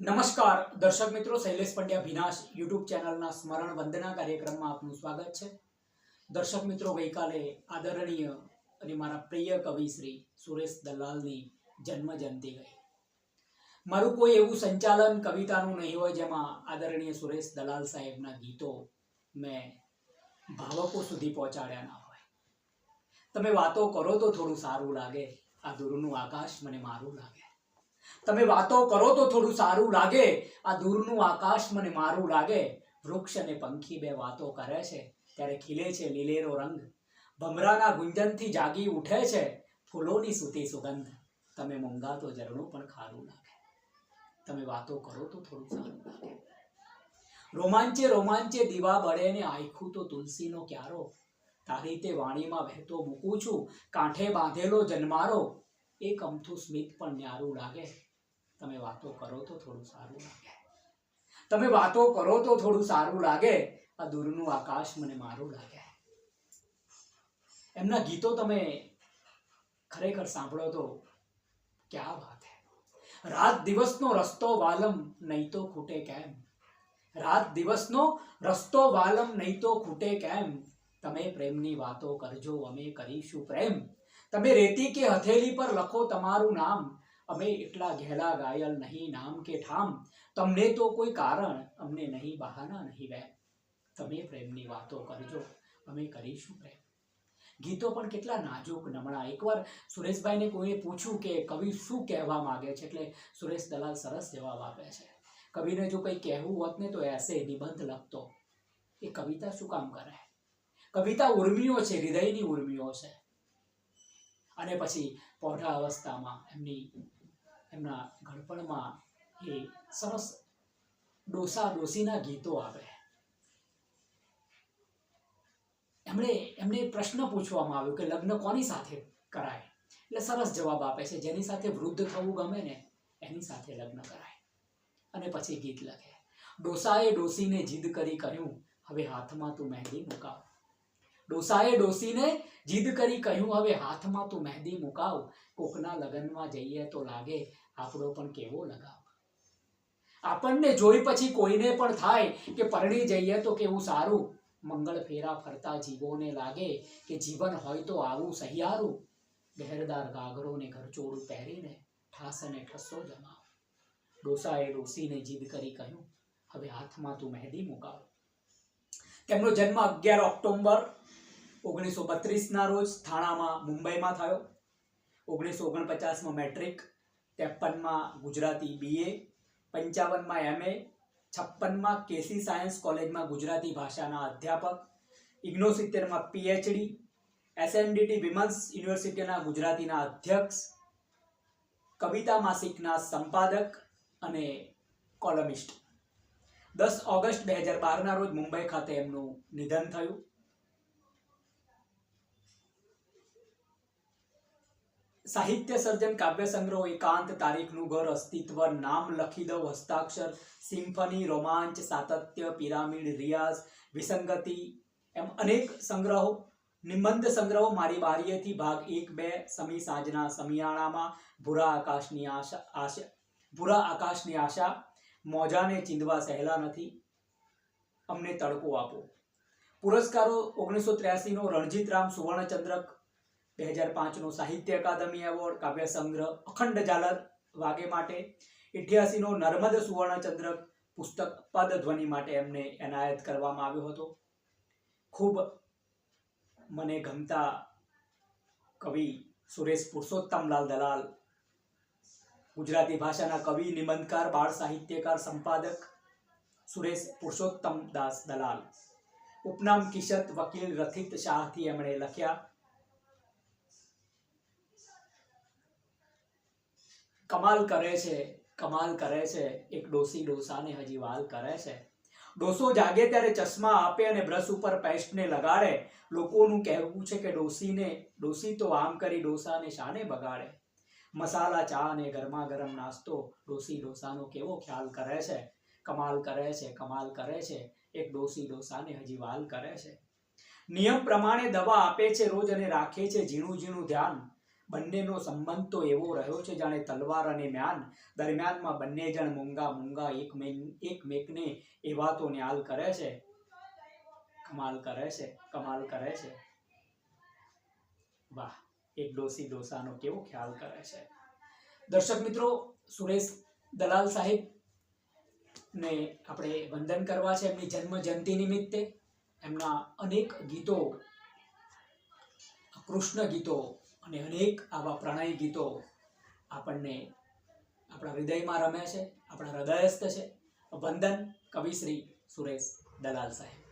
નમસ્કાર, દર્શક મિત્રો, શૈલેષ પંડ્યા વિનાશ યુટ્યુબ ચેનલના સ્મરણ વંદના કાર્યક્રમમાં આપનું સ્વાગત છે. દર્શક મિત્રો, ગઈકાલે આદરણીય અને મારા પ્રિય કવિ શ્રી સુરેશ દલાલની જન્મ ગઈ. મારું કોઈ એવું સંચાલન કવિતાનું નહીં હોય જેમાં આદરણીય સુરેશ દલાલ સાહેબના ગીતો મેં ભાવકો સુધી પહોંચાડ્યા ના હોય. તમે વાતો કરો તો થોડું સારું લાગે, આ દૂરનું આકાશ મને મારું લાગે. તમે વાતો કરો તો થોડું સારું લાગે. આ દૂરનું આકાશ મને મારું લાગે. વૃક્ષ અને પંખી બે વાતો કરે છે. ત્યારે ખીલે છે લીલેરો રંગ. ભમરાના ગુંજનથી જાગી ઉઠે છે ફૂલોની સૂતી સુગંધ. તમે મૂંગા તો ઝરણું પણ ખારું લાગે. તમે વાતો કરો તો થોડું સારું લાગે. રોમાંચે રોમાંચે દીવા બળે ને આખું તો તુલસીનો ક્યારો. તારી તે વાણીમાં વહેતો મૂકું છું. કાંઠે બાંધેલો જન્મારો. એક અમથું સ્મિત પણ ન્યારું લાગે. તમે વાતો કરો તો થોડું સારું લાગે. તમે વાતો કરો તો થોડું સારું લાગે. આ દૂરનું આકાશ મને મારું લાગે. એમના ગીતો તમે ખરેખર સાંભળો તો ક્યાં વાત હે? રાત દિવસનો રસ્તો વાલમ નહીં તો ખૂટે કેમ? રાત દિવસનો રસ્તો વાલમ નહીં તો ખૂટે કેમ? તમે પ્રેમની વાતો કરજો, અમે કરીશું પ્રેમ. તમે રેતી કે હથેલી પર લખો તમારું નામ અમે એટલા ઘેલા ગાયલ નહીં નામ કે ઠામ તમને તો કોઈ કારણ અમને નહીં બહાના નહીં વેમ તમે પ્રેમની વાતો કરજો અમે કરીશું પ્રેમ ગીતો પણ કેટલા નાજુક નમણા એકવાર સુરેશભાઈને કોઈએ પૂછ્યું કે કવિ શું કહેવા માંગે છે એટલે સુરેશ દલાલ સરસ જવાબ આપે છે કવિને જો કંઈ કહેવું હોત ને તો એસે નિબંધ લખતો એ કવિતા શું કામ કરે કવિતા ઉર્મિઓ છે હૃદયની ઉર્મિઓ છે અને પછી પૌઢા અવસ્થામાં એમની, એમના ઘડપણમાં એ સરસ ડોસા ડોસીના ગીતો આવે. એમણે, એમને પ્રશ્ન પૂછવામાં આવ્યો કે લગ્ન કોની સાથે કરાય? એટલે સરસ જવાબ આપે છે, જેની સાથે વૃદ્ધ થવું ગમે ને, એની સાથે લગ્ન કરાય. અને પછી ગીત લખે. ડોસાએ ડોસીને જીદ કરી કહ્યું, હવે હાથમાં તું મહેંદી મુકાવ. ડોસાએ ડોસીને જીદ કરી કહ્યું, હવે હાથમાં તું મહેંદી મુકાવ, કોકના લગ્નમાં જઈએ તો લાગે આપણો પણ કેવો લગાવ. આપણને જોઈ પછી કોઈને પણ થાય કે પરણી જઈએ તો કેવું સારું. મંગળ ફેરા ફરતા જીવોને લાગે કે જીવન હોય તો આવું સહિયારું. ગહેરદાર ગાગરોને ઘરચોળું પહેરીને ઠાસ અને ઠસ્સો જમાવ. ડોસાએ ડોસીને જીદ કરી કહ્યું, હવે હાથમાં તું મહેંદી મુકાવ. તેમનો જન્મ અગિયાર ઓક્ટોબર ઓગણીસો બત્રીસના રોજ થાણામાં મુંબઈમાં થયો. ઓગણીસો ઓગણપચાસમાં મેટ્રિક, ત્રેપનમાં ગુજરાતી બીએ પંચાવનમાં એમએ છપ્પનમાં કેસી સાયન્સ કોલેજમાં ગુજરાતી ભાષાના અધ્યાપક, ઇગ્નોસિત્તેરમાં પીએચડી એસએનડીટી વિમન્સ યુનિવર્સિટીના ગુજરાતીના અધ્યક્ષ, કવિતા માસિકના સંપાદક અને કોલમિસ્ટ. દસ ઓગસ્ટ બે હજાર બારના રોજ મુંબઈ ખાતે એમનું નિધન થયું. સાહિત્ય સર્જન કાવ્ય સંગ્રહ એકાંત તારીખનું ઘર અસ્તિત્વ, નામ લખી દઉં હસ્તાક્ષર, સિમ્ફની રોમાંચ, સાતત્ય, પિરામિડ રિયાઝ, વિસંગતિ, એમ અનેક સંગ્રહો. નિબંધ સંગ્રહો મારી બારીએથી ભાગ એક બે, સમી સાંજના સમિયાણામાં ભૂરા આકાશની આશા આશા, ભૂરા આકાશની આશા, મોજાને ચીંધવા સહેલા નથી, અમને તડકો આપો. પુરસ્કારો ઓગણીસો ત્ર્યાસીનો રણજીતરામ સુવર્ણચંદ્રક બે હજાર પાંચનો સાહિત્ય અકાદમી એવોર્ડ, કાવ્ય સંગ્રહ, અખંડ ઝાલર વાગે માટે, ઇઠ્યાસીનો નર્મદ સુવર્ણચંદ્રક પુસ્તક પદ ધ્વનિ માટે એમને એનાયત કરવામાં આવ્યો હતો. ખૂબ મને ગમતા કવિ સુરેશ પુરુષોત્તમલાલ દલાલ, ગુજરાતી ભાષાના કવિ, નિબંધકાર, બાળ સાહિત્યકાર, સંપાદક સુરેશ પુરુષોત્તમ દાસ દલાલ. ઉપનામ કિશત વકીલ રથિત શાહથી એમણે લખ્યા કમાલ કરે છે, કમાલ કરે છે, એક ડોસી ડોસાને હજી વાલ કરે છે. ડોસો જાગે ત્યારે ચશ્મા આપે અને બ્રશ ઉપર પેસ્ટને લગાડે. લોકોનું કહેવું છે કે ડોસીને, ડોસી તો આમ કરી ડોસાને શાને બગાડે? મસાલા, ચા અને ગરમા ગરમ નાસ્તો ડોસી ડોસાનો કેવો ખ્યાલ કરે છે? કમાલ કરે છે, કમાલ કરે છે, એક ડોસી ડોસાને હજી વાલ કરે છે. નિયમ પ્રમાણે દવા આપે છે રોજ અને રાખે છે ઝીણું ઝીણું ધ્યાન. બંનેનો સંબંધ તો એવો રહ્યો છે, જાણે તલવાર અને મ્યાન દરમિયાનમાં બંને જણ મૂંગા મૂંગા એક એકમેકને એ વાતો ન્યાલ કરે છે. કમાલ કરે છે, કમાલ કરે છે. વાહ, એક ડોસી ડોસાનો કેવો ખ્યાલ કરે છે. દર્શક મિત્રો, સુરેશ દલાલ સાહેબ ને આપણે વંદન કરવા છે એમની જન્મ જયંતિ નિમિત્તે. એમના અનેક ગીતો, કૃષ્ણ ગીતો અને અનેક આવા પ્રણય ગીતો આપણને આપણા હૃદયમાં રમે છે, આપણા હૃદયસ્થ છે. વંદન કવિશ્રી સુરેશ દલાલ સાહેબ.